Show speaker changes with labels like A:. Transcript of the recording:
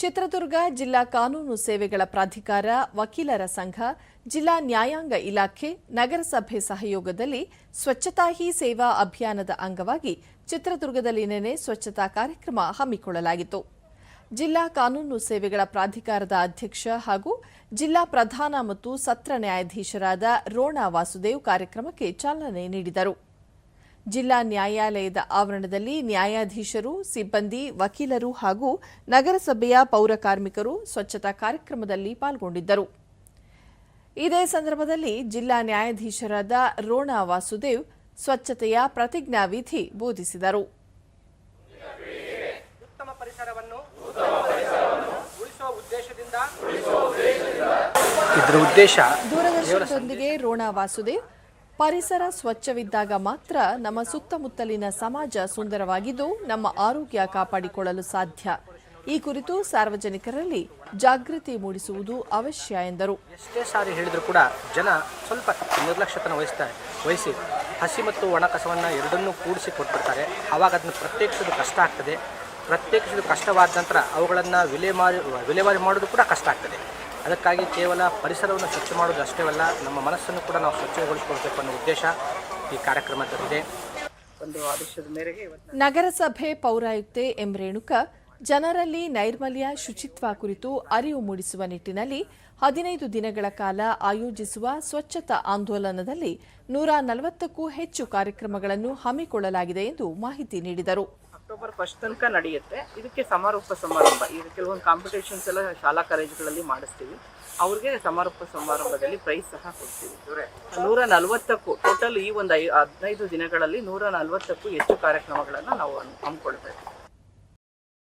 A: ಚಿತ್ರದುರ್ಗ ಜಿಲ್ಲಾ ಕಾನೂನು ಸೇವೆಗಳ ಪ್ರಾಧಿಕಾರ ವಕೀಲರ ಸಂಘ, ಜಿಲ್ಲಾ ನ್ಯಾಯಾಂಗ ಇಲಾಖೆ, ನಗರಸಭೆ ಸಹಯೋಗದಲ್ಲಿ ಸ್ವಚ್ಛತಾ ಹಿ ಸೇವಾ ಅಭಿಯಾನದ ಅಂಗವಾಗಿ ಚಿತ್ರದುರ್ಗದಲ್ಲಿ ನಿನ್ನೆ ಸ್ವಚ್ಛತಾ ಕಾರ್ಯಕ್ರಮ ಹಮ್ಮಿಕೊಳ್ಳಲಾಗಿತ್ತು. ಜಿಲ್ಲಾ ಕಾನೂನು ಸೇವೆಗಳ ಪ್ರಾಧಿಕಾರದ ಅಧ್ಯಕ್ಷ ಹಾಗೂ ಜಿಲ್ಲಾ ಪ್ರಧಾನ ಮತ್ತು ಸತ್ರ ನ್ಯಾಯಾಧೀಶರಾದ ರೋಣಾ ವಾಸುದೇವ್ ಕಾರ್ಯಕ್ರಮಕ್ಕೆ ಚಾಲನೆ ನೀಡಿದರು. ಜಿಲ್ಲಾ ನ್ಯಾಯಾಲಯದ ಆವರಣದಲ್ಲಿ ನ್ಯಾಯಾಧೀಶರು ಸಿಬ್ಬಂದಿ ವಕೀಲರು ಹಾಗೂ ನಗರಸಭೆಯ ಪೌರ ಕಾರ್ಮಿಕರು ಸ್ವಚ್ಛತಾ ಕಾರ್ಯಕ್ರಮದಲ್ಲಿ ಪಾಲ್ಗೊಂಡಿದ್ದರು. ಇದೇ ಸಂದರ್ಭದಲ್ಲಿ ಜಿಲ್ಲಾ ನ್ಯಾಯಾಧೀಶರಾದ ರೋಣ ವಾಸುದೇವ್ ಸ್ವಚ್ಛತೆಯ ಪ್ರತಿಜ್ಞಾವಿಧಿ ಬೋಧಿಸಿದರು.
B: ಉತ್ತಮ ಪರಿಸರವನ್ನು ಉಳಿಸುವ ಉದ್ದೇಶದಿಂದ ಇದರ ಉದ್ದೇಶ
A: ದೂರದರ್ಶನದೊಂದಿಗೆ ರೋಣ ವಾಸುದೇವ್ ಪರಿಸರ ಸ್ವಚ್ಛವಿದ್ದಾಗ ಮಾತ್ರ ನಮ್ಮ ಸುತ್ತಮುತ್ತಲಿನ ಸಮಾಜ ಸುಂದರವಾಗಿದ್ದು ನಮ್ಮ ಆರೋಗ್ಯ ಕಾಪಾಡಿಕೊಳ್ಳಲು ಸಾಧ್ಯ. ಈ ಕುರಿತು ಸಾರ್ವಜನಿಕರಲ್ಲಿ ಜಾಗೃತಿ ಮೂಡಿಸುವುದು ಅವಶ್ಯ ಎಂದರು.
B: ಎಷ್ಟೇ ಸಾರಿ ಹೇಳಿದ್ರು ಕೂಡ ಜನ ಸ್ವಲ್ಪ ನಿರ್ಲಕ್ಷ್ಯತನ ವಹಿಸ್ತಾರೆ ವಹಿಸಿ ಹಸಿ ಮತ್ತು ಒಣ ಕಸವನ್ನು ಎರಡನ್ನೂ ಕೂಡಿಸಿ ಕೊಟ್ಬಿಡ್ತಾರೆ. ಆವಾಗ ಅದನ್ನು ಪ್ರತ್ಯೇಕಿಸೋದು ಕಷ್ಟ ಆಗ್ತದೆ. ಪ್ರತ್ಯೇಕಿಸೋದು ಕಷ್ಟವಾದ ನಂತರ ಅವುಗಳನ್ನು ವಿಲೇಮಾರಿ, ವಿಲೇವಾರಿ ಮಾಡೋದು ಕೂಡ ಕಷ್ಟ ಆಗ್ತದೆ. ಅದಕ್ಕಾಗಿ ಕೇವಲ ಪರಿಸರವನ್ನು ಸ್ವಚ್ಛ ಮಾಡೋದು ಅಲ್ಲ, ನಮ್ಮ ಮನಸ್ಸನ್ನು ಕೂಡ ನಾವು ಸ್ವಚ್ಛಗೊಳಿಸಿಕೊಳ್ಬೇಕು ಅನ್ನೋ ಉದ್ದೇಶ ಈ ಕಾರ್ಯಕ್ರಮದಲ್ಲಿದೆ. ಒಂದು ಆದೇಶದ ಮೇರೆಗೆ
A: ನಗರಸಭೆ ಪೌರಾಯುಕ್ತೆ ಎಂ ರೇಣುಕ, ಜನರಲ್ಲಿ ನೈರ್ಮಲ್ಯ, ಶುಚಿತ್ವ ಕುರಿತು ಅರಿವು ಮೂಡಿಸುವ ನಿಟ್ಟಿನಲ್ಲಿ ಹದಿನೈದು ದಿನಗಳ ಕಾಲ ಆಯೋಜಿಸುವ ಸ್ವಚ್ಛತಾ ಆಂದೋಲನದಲ್ಲಿ ನೂರ ನಲವತ್ತಕ್ಕೂ ಹೆಚ್ಚು ಕಾರ್ಯಕ್ರಮಗಳನ್ನು ಹಮ್ಮಿಕೊಳ್ಳಲಾಗಿದೆ ಎಂದು ಮಾಹಿತಿ ನೀಡಿದರು.
C: ಅಕ್ಟೋಬರ್ ಫಸ್ಟ್ ತನಕ ನಡೆಯುತ್ತೆ. ಇದಕ್ಕೆ ಸಮಾರೋಪ ಸಮಾರಂಭ. ಈಗ ಕೆಲವೊಂದು ಕಾಂಪಿಟೇಷನ್ಸ್ ಎಲ್ಲ ಶಾಲಾ ಕಾಲೇಜುಗಳಲ್ಲಿ ಮಾಡಿಸ್ತೀವಿ. ಅವ್ರಿಗೆ ಸಮಾರೋಪ ಸಮಾರಂಭದಲ್ಲಿ ಪ್ರೈಸ್ ಸಹ ಕೊಡ್ತೀವಿ. ನೂರ ನಲವತ್ತಕ್ಕೂ ಟೋಟಲ್ ಈ ಒಂದು ಐ ಹದಿನೈದು ದಿನಗಳಲ್ಲಿ ನೂರ ನಲವತ್ತಕ್ಕೂ ಹೆಚ್ಚು ಕಾರ್ಯಕ್ರಮಗಳನ್ನು ನಾವು ಹಮ್ಮಿಕೊಳ್ತಾ ಇದ್ದೀವಿ